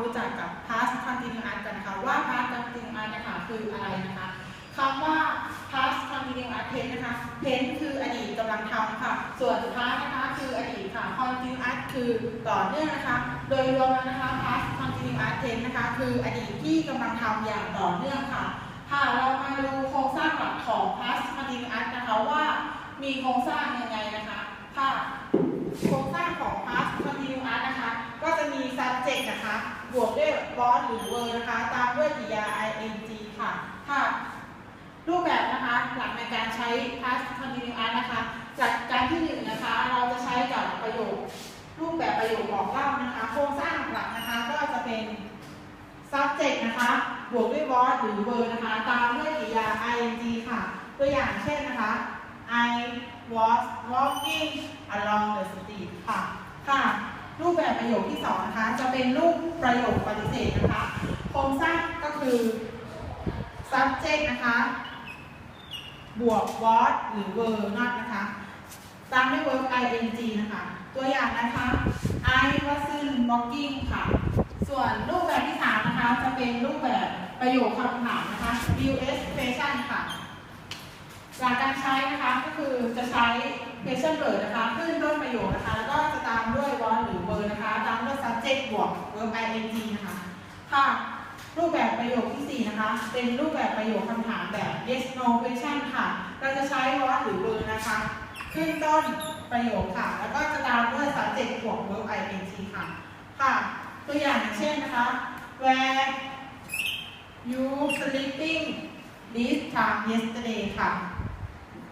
รู้จักกับ past continuous กันนะคะว่า past continuous นะคะคืออะไรนะคะคำว่า past continuous tense นะคะ tense คืออดีตกำลังทำค่ะ ส่วน past นะคะคืออดีตค่ะ continuous คือต่อเนื่องนะคะ โดยรวมแล้วนะคะ past continuous tense นะคะ คืออดีตที่กำลังทำอย่างต่อเนื่องค่ะค่ะเรามาดูโครงสร้างหลักของ past continuous นะคะว่ามีโครงสร้างยังไงนะคะค่ะ โครงสร้างของ past continuous นะคะ ก็จะมี subject นะคะ บวกด้วย was หรือ were นะคะ ตามด้วยกริยา ing ค่ะ ค่ะ รูปแบบนะคะ หลักในการใช้ past continuous นะคะ จากการที่หนึ่งนะคะ เราจะใช้กับประโยค รูปแบบประโยคบอกเล่านะคะ โครงสร้างหลักนะคะ ก็จะเป็น subject นะคะ บวกด้วย was หรือ were นะคะ ตามด้วยกริยา ing ค่ะ ตัวอย่างเช่นนะคะ I was walking along the street ค่ะ ค่ะ รูปแบบประโยคที่สองนะคะ จะเป็นรูป ประโยคปฏิเสธนะคะ โครงสร้างก็คือ subject นะคะ บวก was หรือ were not นะคะตามด้วย verb ing นะคะ ตัวอย่างนะคะ I wasn't walking ค่ะ ส่วนรูปแบบที่สามนะคะ จะเป็นรูปแบบประโยคคำถามนะคะ US question ค่ะ หลักการใช้นะคะก็คือจะใช้ question word นะคะ ขึ้นต้นประโยคนะคะ แล้วก็จะตามด้วย was หรือ were นะคะ subject บวก verb ing นะคะค่ะรูปแบบประโยคที่ 4 นะคะ เป็นรูปแบบประโยคคำถามแบบ yes no question ค่ะ เราจะใช้ was หรือ were นะคะ ขึ้นต้นประโยคค่ะ แล้วก็จะตามด้วย subject บวก verb ing ค่ะ ค่ะ ตัวอย่างอย่างเช่นนะคะ where you sleeping this time yesterday ค่ะ